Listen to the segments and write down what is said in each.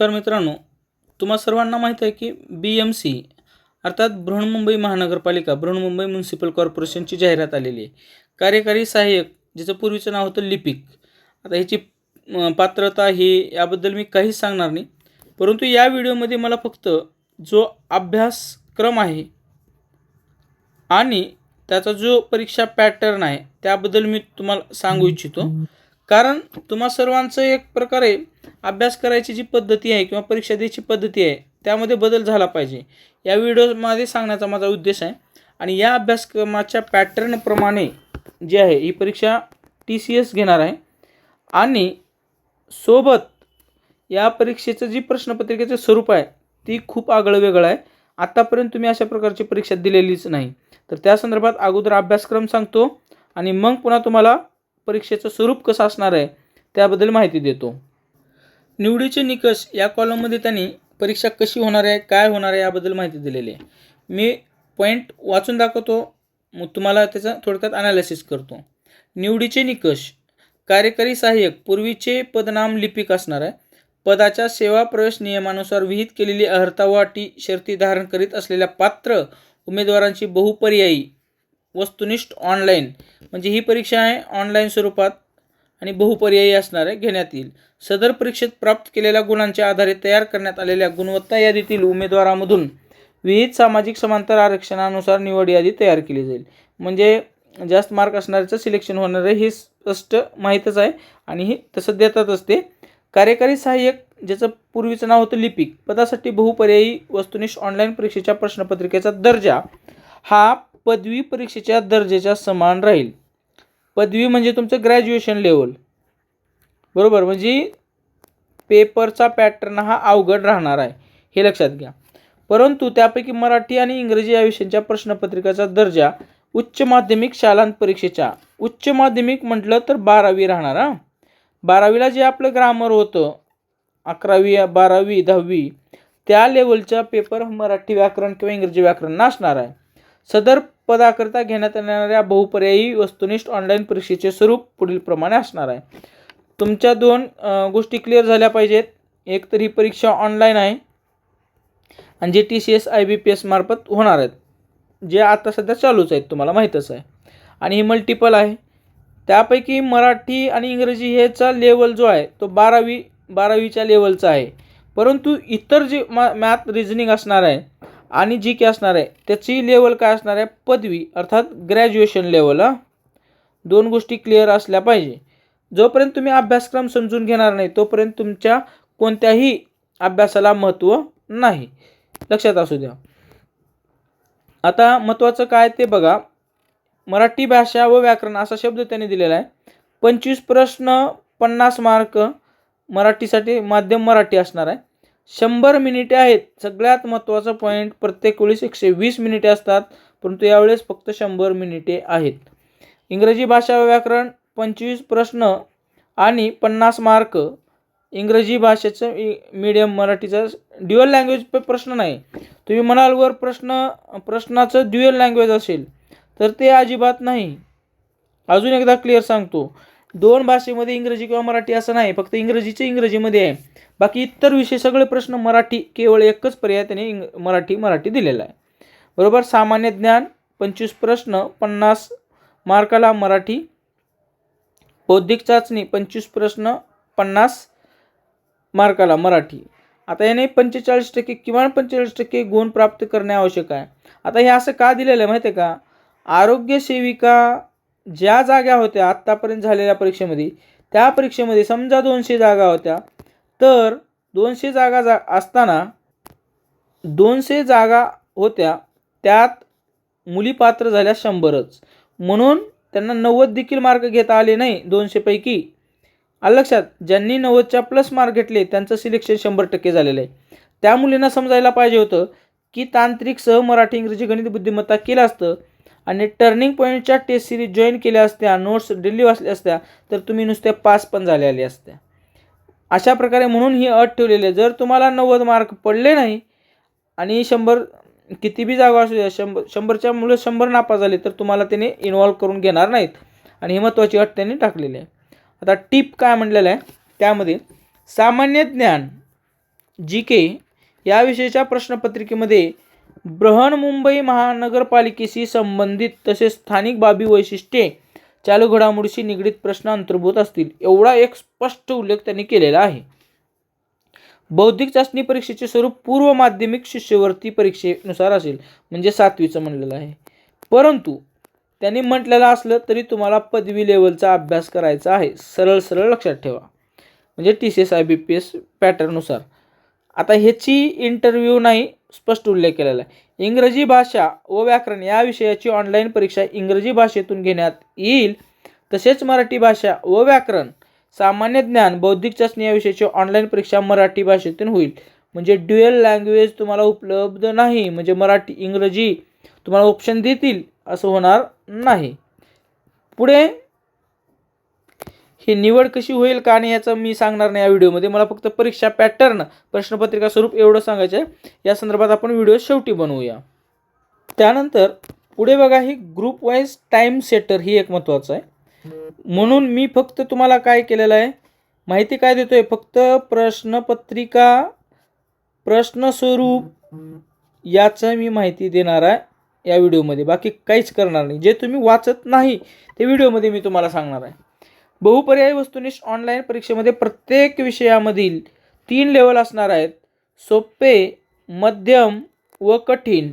तर मित्रांनो तुम्हा सर्वांना माहीत आहे की बी एम सी अर्थात बृहन्मुंबई महानगरपालिका बृहन्मुंबई म्युन्सिपल कॉर्पोरेशनची जाहिरात आलेली आहे. कार्यकारी सहाय्यक ज्याचं पूर्वीचं नाव होतं लिपिक. आता ह्याची पात्रता ही याबद्दल मी काहीच सांगणार नाही. परंतु या व्हिडिओमध्ये मला फक्त जो अभ्यासक्रम आहे आणि त्याचा जो परीक्षा पॅटर्न आहे त्याबद्दल मी तुम्हाला सांगू इच्छितो. कारण तुम्हा सर्वांचं एक प्रकारे अभ्यास करायची जी पद्धती आहे किंवा परीक्षा द्यायची पद्धती आहे त्यामध्ये बदल झाला पाहिजे. या व्हिडिओमध्ये सांगण्याचा माझा उद्देश आहे. आणि या अभ्यासक्रमाच्या पॅटर्नप्रमाणे जी आहे ही परीक्षा टी सी एस घेणार आहे. आणि सोबत या परीक्षेचं जी प्रश्नपत्रिकेचं स्वरूप आहे ती खूप आगळं वेगळं आहे. आत्तापर्यंत तुम्ही अशा प्रकारची परीक्षा दिलेलीच नाही. तर त्या संदर्भात अगोदर अभ्यासक्रम सांगतो आणि मग पुन्हा तुम्हाला परीक्षेचं स्वरूप कसं असणार आहे त्याबद्दल माहिती देतो. निवडीचे निकष या कॉलममध्ये त्यांनी परीक्षा कशी होणार आहे काय होणार आहे याबद्दल माहिती दिलेली आहे. मी पॉईंट वाचून दाखवतो मग तुम्हाला त्याचं थोडक्यात अनालिसिस करतो. निवडीचे निकष. कार्यकारी सहाय्यक पूर्वीचे पदनाम लिपिक असणार आहे. पदाच्या सेवा प्रवेश नियमानुसार विहित केलेली अर्हता व अटी शर्ती धारण करीत असलेल्या पात्र उमेदवारांची बहुपर्यायी वस्तुनिष्ठ ऑनलाईन म्हणजे ही परीक्षा आहे ऑनलाईन स्वरूपात. आणि बहुपर्यायी असणारे घेण्यात येईल. सदर परीक्षेत प्राप्त केलेल्या गुणांच्या आधारे तयार करण्यात आलेल्या गुणवत्ता यादीतील उमेदवारामधून विविध सामाजिक समांतर आरक्षणानुसार निवड यादी तयार केली जाईल. म्हणजे जास्त मार्क असणाऱ्याचं सिलेक्शन होणार आहे हे स्पष्ट माहीतच आहे. आणि हे तसं देतात असते कार्यकारी सहाय्यक ज्याचं पूर्वीचं नाव होतं लिपिक पदासाठी बहुपर्यायी वस्तुनिष्ठ ऑनलाईन परीक्षेच्या प्रश्नपत्रिकेचा दर्जा हा पदवी परीक्षेच्या दर्जेच्या समान राहील. पदवी म्हणजे तुमचं ग्रॅज्युएशन लेवल बरोबर? म्हणजे पेपरचा पॅटर्न हा अवघड राहणार आहे. हे लक्षात घ्या. परंतु त्यापैकी मराठी आणि इंग्रजी या विषयांच्या प्रश्नपत्रिकाचा दर्जा उच्च माध्यमिक शालांत परीक्षेच्या. उच्च माध्यमिक म्हटलं तर बारावी राहणार हां. बारावीला जे आपलं ग्रामर होतं अकरावी बारावी दहावी त्या लेवलच्या पेपर मराठी व्याकरण किंवा इंग्रजी व्याकरण नसणार आहे. सदर पदाकरिता घेण्यात येणाऱ्या बहुपर्यायी वस्तुनिष्ठ ऑनलाईन परीक्षेचे स्वरूप पुढील प्रमाणे असणार आहे. तुमच्या दोन गोष्टी क्लिअर झाल्या पाहिजेत. एक तर ही परीक्षा ऑनलाईन आहे. आणि जे T C S I B P S मार्फत होणार आहेत. जे आता सध्या चालूच आहेत तुम्हाला माहीतच आहे. आणि ही मल्टिपल आहे. त्यापैकी मराठी आणि इंग्रजी ह्याचा लेवल जो आहे तो बारावी बारावीच्या लेवलचा आहे. परंतु इतर जे मॅथ रिझनिंग असणार आहे आणि जी के असणार आहे त्याची लेवल काय असणार आहे? पदवी अर्थात ग्रॅज्युएशन लेवल हां. दोन गोष्टी क्लिअर असल्या पाहिजे. जोपर्यंत तुम्ही अभ्यासक्रम समजून घेणार नाही तोपर्यंत तुमच्या कोणत्याही अभ्यासाला महत्त्व नाही. लक्षात असू द्या. आता महत्त्वाचं काय ते बघा. मराठी भाषा व व्याकरण असा शब्द त्यांनी दिलेला आहे. पंचवीस प्रश्न पन्नास मार्क मराठीसाठी माध्यम मराठी असणार आहे. शंभर मिनिटे आहेत. सगळ्यात महत्त्वाचा पॉईंट प्रत्येक वेळेस एकशे वीस मिनिटे असतात. परंतु यावेळेस फक्त शंभर मिनिटे आहेत. इंग्रजी भाषा व्याकरण पंचवीस प्रश्न आणि पन्नास मार्क. इंग्रजी भाषेचं मीडियम मराठीचं ड्युअल लँग्वेज प्रश्न नाही. तुम्ही म्हणाल वर प्रश्न प्रश्नाचं ड्युअल लँग्वेज असेल. तर ते अजिबात नाही. अजून एकदा क्लिअर सांगतो. दोन भाषेमध्ये इंग्रजी किंवा मराठी असं नाही फक्त इंग्रजीचे इंग्रजीमध्ये आहे. बाकी इतर विषय सगळे प्रश्न मराठी केवळ एकच पर्याय त्याने इंग मराठी मराठी दिलेला आहे. बरोबर? सामान्य ज्ञान पंचवीस प्रश्न पन्नास मार्काला मराठी. बौद्धिक चाचणी पंचवीस प्रश्न पन्नास मार्काला मराठी. आता याने पंचेचाळीस टक्के किमान पंचेचाळीस टक्के गुण प्राप्त करणे आवश्यक आहे. आता हे असं का दिलेलं आहे माहिती आहे का? आरोग्य सेविका ज्या जागा होत्या आत्तापर्यंत झालेल्या परीक्षेमध्ये त्या परीक्षेमध्ये समजा दोनशे जागा होत्या तर दोनशे जागा जा असताना दोनशे जागा होत्या त्यात मुली पात्र झाल्या शंभरच. म्हणून त्यांना नव्वद देखील मार्क घेता आले नाही दोनशेपैकी. आलं लक्षात ज्यांनी नव्वदच्या प्लस मार्क घेतले त्यांचं सिलेक्शन शंभर टक्के झालेलं आहे. त्या मुलींना समजायला पाहिजे होतं की तांत्रिक सह मराठी इंग्रजी गणित बुद्धिमत्ता केलं असतं आणि टर्निंग पॉईंटच्या टेस्ट सिरीज जॉईन केल्या असत्या नोट्स दिल्ली वाचल्या असत्या तर तुम्ही नुसत्या पास पण झालेल्या असत्या अशा प्रकारे म्हणून ही अट ठेवलेली आहे. जर तुम्हाला नव्वद मार्क पडले नाही आणि शंभर किती बी जागा असू द्या शंभर शंभरच्या मुलं शंभर नापास झाले तर तुम्हाला त्याने इन्व्हॉल्व करून घेणार नाहीत. आणि ही महत्त्वाची अट त्यांनी टाकलेली आहे. आता टीप काय म्हटलेलं आहे त्यामध्ये सामान्य ज्ञान जी के याविषयीच्या प्रश्नपत्रिकेमध्ये बृहन्मुंबई महानगरपालिकेशी संबंधित तसेच स्थानिक बाबी वैशिष्ट्ये चालू घडामोडीशी निगडीत प्रश्न अंतर्भूत असतील एवढा एक स्पष्ट उल्लेख त्यांनी केलेला आहे. बौद्धिक चाचणी परीक्षेचे स्वरूप पूर्व माध्यमिक शिष्यवृत्ती परीक्षेनुसार असेल म्हणजे सातवीचं म्हणलेलं आहे. परंतु त्यांनी म्हटलेलं असलं तरी तुम्हाला पदवी लेवलचा अभ्यास करायचा आहे सरळ सरळ लक्षात ठेवा. म्हणजे T C S I B P S पॅटर्ननुसार. आता ह्याची इंटरव्ह्यू नाही स्पष्ट उल्लेख केलेला आहे. इंग्रजी भाषा व व्याकरण या विषयाची ऑनलाईन परीक्षा इंग्रजी भाषेतून घेण्यात येईल. तसेच मराठी भाषा व व्याकरण सामान्य ज्ञान बौद्धिक चाचणी या विषयाची ऑनलाईन परीक्षा मराठी भाषेतून होईल. म्हणजे ड्युएल लँग्वेज तुम्हाला उपलब्ध नाही. म्हणजे मराठी इंग्रजी तुम्हाला ऑप्शन देतील असं होणार नाही. पुढे ही निवड कशी होईल का नाही याचं मी सांगणार नाही या व्हिडिओमध्ये. मला फक्त परीक्षा पॅटर्न प्रश्नपत्रिका स्वरूप एवढं सांगायचं आहे. या संदर्भात आपण व्हिडिओ शेवटी बनवूया. त्यानंतर पुढे बघा ही ग्रुप वाईज टाईम सेटर ही एक महत्त्वाचं आहे. म्हणून मी फक्त तुम्हाला काय केलेलं आहे माहिती काय देतो आहे फक्त प्रश्नपत्रिका प्रश्न स्वरूप याचं मी माहिती देणार आहे या व्हिडिओमध्ये. बाकी काहीच करणार नाही. जे तुम्ही वाचत नाही ते व्हिडिओमध्ये मी तुम्हाला सांगणार आहे. बहुपर्यायी वस्तुनिष्ठ ऑनलाईन परीक्षेमध्ये प्रत्येक विषयामधील तीन लेवल असणार आहेत. सोपे मध्यम व कठीण.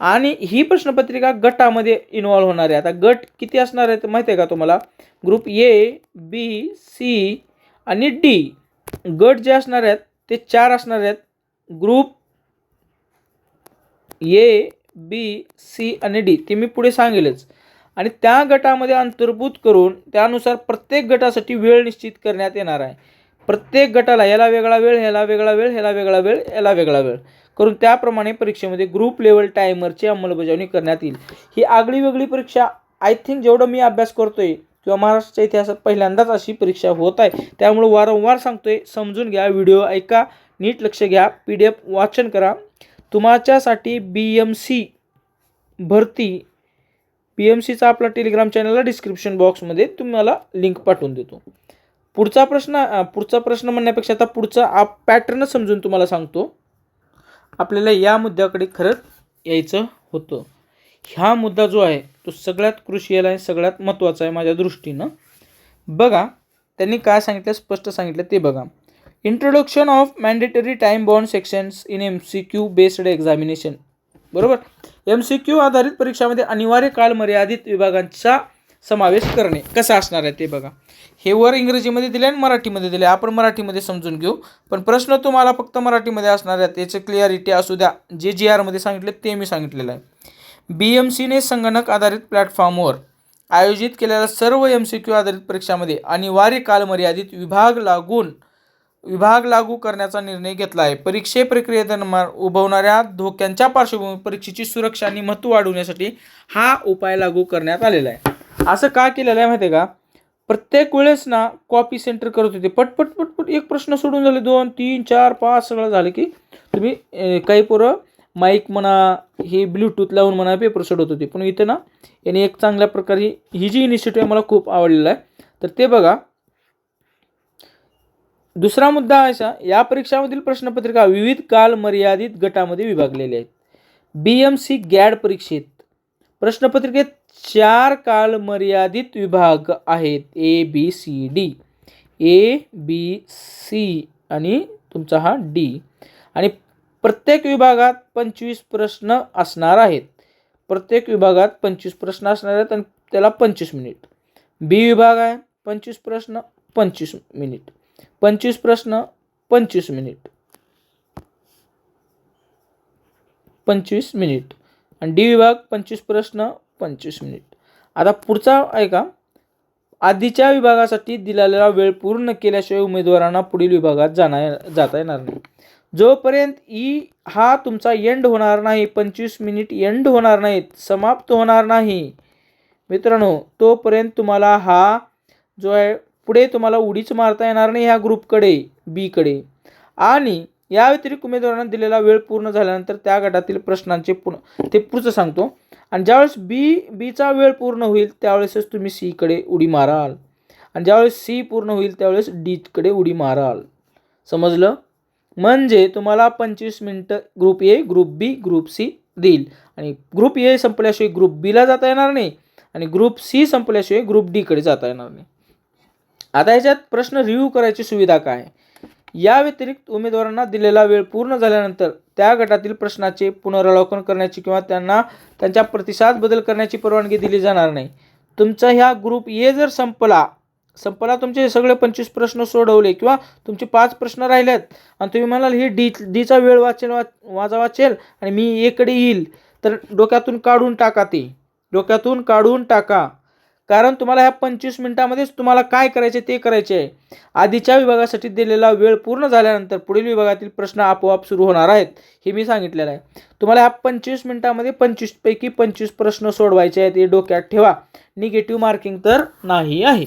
आणि ही प्रश्नपत्रिका गटामध्ये इन्वॉल्व होणार आहे. आता गट किती असणार आहेत माहिती आहे का तुम्हाला? ग्रुप ए बी सी आणि डी गट जे असणार आहेत ते चार असणार आहेत. ग्रुप ए बी सी आणि डी ते मी पुढे सांगेलच. आणि त्या गटामध्ये अंतर्भूत करून त्यानुसार प्रत्येक गटासाठी वेळ निश्चित करण्यात येणार आहे. प्रत्येक गटाला याला वेगळा वेळ ह्याला वेगळा वेळ ह्याला वेगळा वेळ याला वेगळा वेळ करून त्याप्रमाणे परीक्षेमध्ये ग्रुप लेवल टायमरची अंमलबजावणी करण्यात येईल. ही आगळी वेगळी परीक्षा आय थिंक जेवढं मी अभ्यास करतो आहे किंवा महाराष्ट्राच्या इतिहासात पहिल्यांदाच अशी परीक्षा होत आहे त्यामुळे वारंवार सांगतो आहे समजून घ्या व्हिडिओ ऐका नीट लक्ष घ्या पी डी एफ वाचन करा. तुमच्यासाठी बी एम सी भरती पी एम सीचा आपला टेलिग्राम चॅनलला डिस्क्रिप्शन बॉक्समध्ये तुम्हाला लिंक पाठवून देतो. पुढचा प्रश्न पुढचा प्रश्न म्हणण्यापेक्षा आता पुढचा आप पॅटर्न समजून तुम्हाला सांगतो. आपल्याला या मुद्द्याकडे खरंच यायचं होतं. ह्या मुद्दा जो आहे तो सगळ्यात क्रुशियल आहे सगळ्यात महत्त्वाचा आहे माझ्या दृष्टीनं. बघा त्यांनी काय सांगितलं स्पष्ट सांगितलं ते बघा. Introduction of mandatory time bound sections in M C Q based examination बरोबर? एम सी क्यू आधारित परीक्षामध्ये अनिवार्य कालमर्यादित विभागांचा समावेश करणे. कसा असणार आहे ते बघा. हे वर इंग्रजीमध्ये दिले आणि मराठीमध्ये दिले आपण मराठीमध्ये समजून घेऊ. पण प्रश्न तुम्हाला फक्त मराठीमध्ये असणार आहेत त्याचं क्लिअरिटी असू द्या. जे जी आरमध्ये सांगितले ते मी सांगितलेलं आहे. बी एम सीने संगणक आधारित प्लॅटफॉर्मवर आयोजित केलेल्या सर्व एम सी क्यू आधारित परीक्षामध्ये अनिवार्य कालमर्यादित विभाग लागून विभाग लागू करण्याचा निर्णय घेतला आहे परीक्षे प्रक्रियेदरम्यान उभवणाऱ्या धोक्यांच्या पार्श्वभूमीवर परीक्षेची सुरक्षा आणि महत्त्व वाढवण्यासाठी हा उपाय लागू करण्यात आलेला आहे. असं का केलेलं आहे माहिती आहे का? प्रत्येक वेळेस ना कॉपी सेंटर करत होते. पटपट पटपट एक प्रश्न सोडून झाले. दोन तीन चार पाच सगळं झालं की तुम्ही काही पोरं माईक म्हणा हे ब्लूटूथ लावून म्हणा पेपर सोडत होते. पण इथं ना याने एक चांगल्या प्रकारे ही जी इनिशिएटिव्ह मला खूप आवडलेला आहे. तर ते बघा. दुसरा मुद्दा असा या परीक्षामधील प्रश्नपत्रिका विविध काल मर्यादित गटामध्ये विभागलेले आहेत. बी एम सी गॅड परीक्षेत प्रश्नपत्रिकेत चार काल मर्यादित विभाग आहेत A B C D A B C आणि तुमचा हा डी आणि प्रत्येक विभागात पंचवीस प्रश्न असणार आहेत. प्रत्येक विभागात पंचवीस प्रश्न असणार आहेत आणि त्याला पंचवीस मिनिट. बी विभाग आहे पंचवीस प्रश्न पंचवीस मिनिट. पंचवीस प्रश्न पंचवीस मिनिट. पंचवीस मिनिट. आणि डी विभाग पंचवीस प्रश्न पंचवीस मिनिट. आता पुढचा ऐका. आधीच्या विभागासाठी दिलेला वेळ पूर्ण केल्याशिवाय उमेदवारांना पुढील विभागात जाणार जाता येणार नाही. जोपर्यंत ई हा तुमचा एंड होणार नाही पंचवीस मिनिट एंड होणार नाहीत समाप्त होणार नाही. मित्रांनो तोपर्यंत तुम्हाला हा जो आहे पुढे तुम्हाला उडीच मारता येणार नाही ह्या ग्रुपकडे बीकडे. आणि या व्यतिरिक्त उमेदवारांना दिलेला वेळ पूर्ण झाल्यानंतर त्या गटातील प्रश्नांचे पुन ते पुढचं सांगतो. आणि ज्यावेळेस बी बीचा वेळ पूर्ण होईल त्यावेळेसच तुम्ही सीकडे उडी माराल. आणि ज्यावेळेस सी पूर्ण होईल त्यावेळेस डीकडे उडी माराल. समजलं? म्हणजे तुम्हाला पंचवीस मिनटं group A group B group C देईल. आणि ग्रुप ए संपल्याशिवाय ग्रुप बीला जाता येणार नाही. आणि ग्रुप सी संपल्याशिवाय ग्रुप डीकडे जाता येणार नाही. आता ह्याच्यात प्रश्न रिव्ह्यू करायची सुविधा काय? या व्यतिरिक्त उमेदवारांना दिलेला वेळ पूर्ण झाल्यानंतर त्या गटातील प्रश्नाचे पुनरावलोकन करण्याची किंवा त्यांना त्यांच्या प्रतिसाद बदल करण्याची परवानगी दिली जाणार नाही. तुमचा ह्या ग्रुप ए जर संपला संपला तुमचे सगळे पंचवीस प्रश्न सोडवले किंवा तुमचे पाच प्रश्न राहिलेत आणि तुम्ही म्हणाल ही डी डीचा वेळ वाचेल वा वाजा वाचेल आणि मी एकडे येईल तर डोक्यातून काढून टाका ते. डोक्यातून काढून टाका. कारण तुम्हाला ह्या पंचवीस मिनिटामध्येच तुम्हाला काय करायचे ते करायचे आहे. आधीच्या विभागासाठी दिलेला वेळ पूर्ण झाल्यानंतर पुढील विभागातील प्रश्न आपोआप सुरू होणार आहेत हे मी सांगितलेलं आहे. तुम्हाला ह्या पंचवीस मिनिटामध्ये पंचवीसपैकी पंचवीस प्रश्न सोडवायचे आहेत हे डोक्यात ठेवा. निगेटिव्ह मार्किंग तर नाही आहे.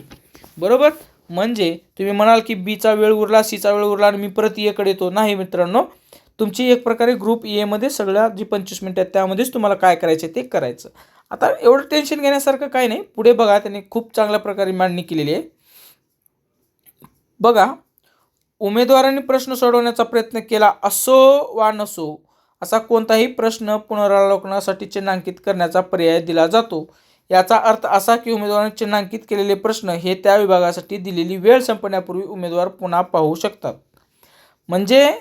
बरोबर? म्हणजे तुम्ही म्हणाल की बीचा वेळ उरला सीचा वेळ उरला आणि मी परत एकडे येतो. नाही मित्रांनो तुमची एक प्रकारे ग्रुप एमध्ये सगळ्या जी पंचवीस मिनिटं आहेत त्यामध्येच तुम्हाला काय करायचे ते करायचं. आता एवढं टेन्शन घेण्यासारखं काही नाही. पुढे बघा त्यांनी खूप चांगल्या प्रकारे मांडणी केलेली आहे. बघा उमेदवारांनी प्रश्न सोडवण्याचा प्रयत्न केला असो वा नसो असा कोणताही प्रश्न पुनरावलोकनासाठी चिन्हांकित करण्याचा पर्याय दिला जातो. याचा अर्थ असा की उमेदवारांनी चिन्हांकित केलेले प्रश्न हे त्या विभागासाठी दिलेली वेळ संपण्यापूर्वी उमेदवार पुन्हा पाहू शकतात. म्हणजे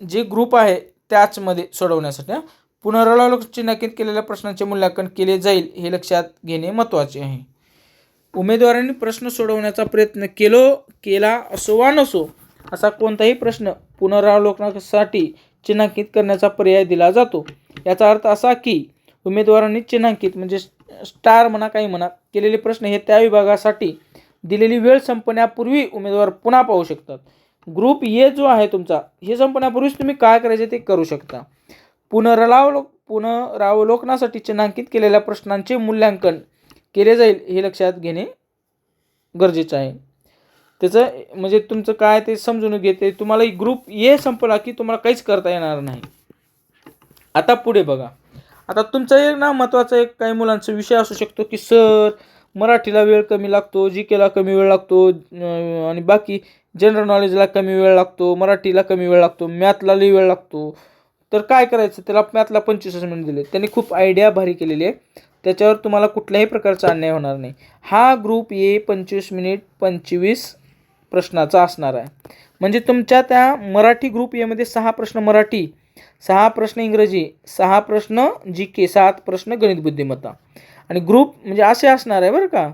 जे ग्रुप आहे त्याचमध्ये सोडवण्यासाठी पुनरावलोकन चिन्हांकित केलेल्या प्रश्नांचे मूल्यांकन केले जाईल हे लक्षात घेणे महत्त्वाचे आहे. उमेदवारांनी प्रश्न सोडवण्याचा प्रयत्न केलो केला असो वा नसो असा कोणताही प्रश्न पुनरावलोकनासाठी चिन्हांकित करण्याचा पर्याय दिला जातो. याचा अर्थ असा की उमेदवारांनी चिन्हांकित म्हणजे स्टार म्हणा काही म्हणा केलेले प्रश्न हे त्या विभागासाठी दिलेली वेळ संपण्यापूर्वी उमेदवार पुन्हा पाहू शकतात. ग्रुप ए जो आहे तुमचा हे संपण्यापूर्वीच तुम्ही काय करायचे ते करू शकता. पुनरावलोक पुनरावलोकनासाठी चिन्हांकित केलेल्या प्रश्नांचे मूल्यांकन केले जाईल हे लक्षात घेणे गरजेचं आहे. त्याचं म्हणजे तुमचं काय ते समजून घेते तुम्हाला ग्रुप ए संपला की तुम्हाला काहीच करता येणार नाही. आता पुढे बघा. आता तुमचा एक ना महत्त्वाचा एक काही मुलांचा विषय असू शकतो की सर मराठीला वेळ कमी लागतो जी केला कमी वेळ लागतो आणि बाकी जनरल नॉलेजला कमी वेळ लागतो मराठीला कमी वेळ लागतो मॅथला लई वेळ लागतो तर काय करायचं? त्याला मॅथला पंचवीस मिनिट दिले त्यांनी खूप आयडिया भारी केलेली आहे. त्याच्यावर तुम्हाला कुठल्याही प्रकारचा अन्याय होणार नाही. हा ग्रुप ए पंचवीस मिनिट पंचवीस प्रश्नाचा असणार आहे. म्हणजे तुमच्या त्या मराठी ग्रुप एमध्ये सहा प्रश्न मराठी सहा प्रश्न इंग्रजी सहा प्रश्न जी के सात प्रश्न गणित बुद्धिमत्ता. आणि ग्रुप म्हणजे असे असणार आहे बरं का?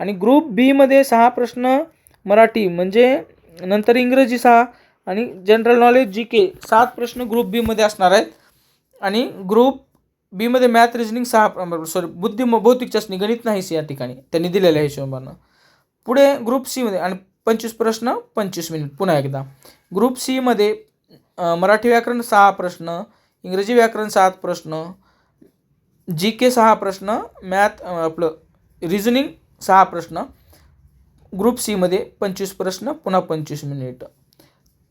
आणि ग्रुप बीमध्ये सहा प्रश्न मराठी म्हणजे नंतर इंग्रजी सहा आणि जनरल नॉलेज जी के सात प्रश्न ग्रुप बीमध्ये असणार आहेत. आणि ग्रुप बीमध्ये मॅथ रिजनिंग सहा सॉरी बुद्धी भौतिक चाचणी गणित नाहीच या ठिकाणी. त्यांनी दिलेल्या हिशोबानं. पुढे ग्रुप सीमध्ये आणि पंचवीस प्रश्न पंचवीस मिनिट पुन्हा एकदा. ग्रुप सीमध्ये मराठी व्याकरण सहा प्रश्न इंग्रजी व्याकरण सात प्रश्न जी के सहा प्रश्न मॅथ आपलं रिजनिंग सहा प्रश्न. ग्रुप सीमध्ये पंचवीस प्रश्न पुन्हा पंचवीस मिनिट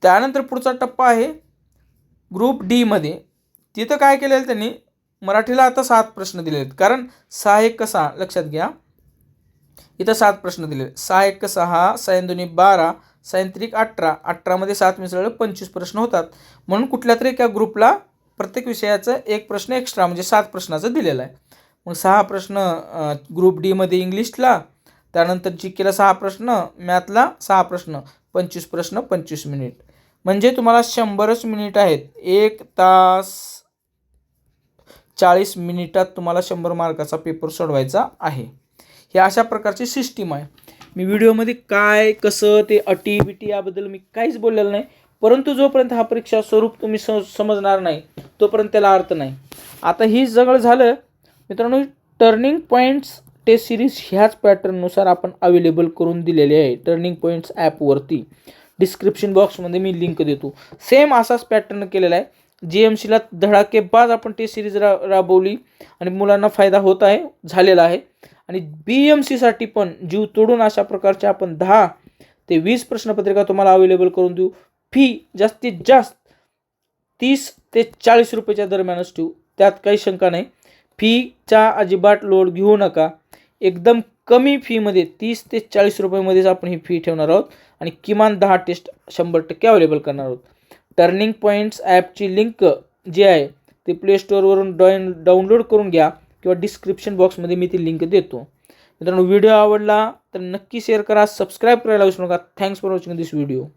त्यानंतर पुढचा टप्पा आहे ग्रुप डीमध्ये तिथं काय केलेलं त्यांनी? मराठीला आता सात प्रश्न दिले आहेत. कारण सहा एक सहा लक्षात घ्या. इथं सात प्रश्न दिले सहा एक सहा सायन बारा सायंत्रिक अठरा. अठरामध्ये सात मिसळले पंचवीस प्रश्न होतात. म्हणून कुठल्या तरी एका ग्रुपला प्रत्येक विषयाचं एक प्रश्न एक्स्ट्रा म्हणजे सात प्रश्नाचं दिलेलं आहे. मग सहा प्रश्न ग्रुप डीमध्ये इंग्लिशला त्यानंतर जी केला सहा प्रश्न मॅथला सहा प्रश्न पंचवीस प्रश्न पंचवीस मिनिट. म्हणजे तुम्हाला शंभरच मिनिट आहेत. एक तास चाळीस मिनिटात तुम्हाला शंभर मार्काचा पेपर सोडवायचा आहे. हे अशा प्रकारची सिस्टीम आहे. मी व्हिडिओमध्ये काय कसं ते अटी बिटी याबद्दल मी काहीच बोललेलं नाही. परंतु जोपर्यंत हा परीक्षा स्वरूप तुम्ही स समजणार नाही तोपर्यंत त्याला अर्थ नाही. आता ही जगळ झालं मित्रांनो टर्निंग पॉईंट्स टेस्ट सिरीज ह्याच पॅटर्ननुसार आपण अवेलेबल करून दिलेले आहे. टर्निंग पॉईंट्स ॲपवरती डिस्क्रिप्शन बॉक्समध्ये मी लिंक देतो. सेम असाच पॅटर्न केलेला आहे. जी एम सीला धडाकेबाज आपण टेस्ट सिरीज रा राबवली. आणि मुलांना फायदा होत आहे झालेला आहे. आणि बी एम सीसाठी पण जीव तोडून अशा प्रकारच्या आपण दहा ते वीस प्रश्नपत्रिका तुम्हाला अवेलेबल करून देऊ. फी जास्तीत जास्त तीस ते चाळीस रुपयाच्या दरम्यानच ठेवू. त्यात काही शंका नाही. फीचा अजिबात लोड घेऊ नका. एकदम कमी फीमध्ये तीस ते चाळीस रुपयामध्येच आपण ही फी ठेवणार आहोत आणि किमान दहा टेस्ट शंभर टक्के अवेलेबल करणार आहोत. टर्निंग पॉईंट्स ॲपची लिंक जी आहे ती प्ले स्टोअरवरून डॉइन डाउनलोड करून घ्या किंवा डिस्क्रिप्शन बॉक्समध्ये मी ती लिंक देतो. मित्रांनो व्हिडिओ आवडला तर नक्की शेअर करा सबस्क्राईब करायला विसरू नका. Thanks for watching this video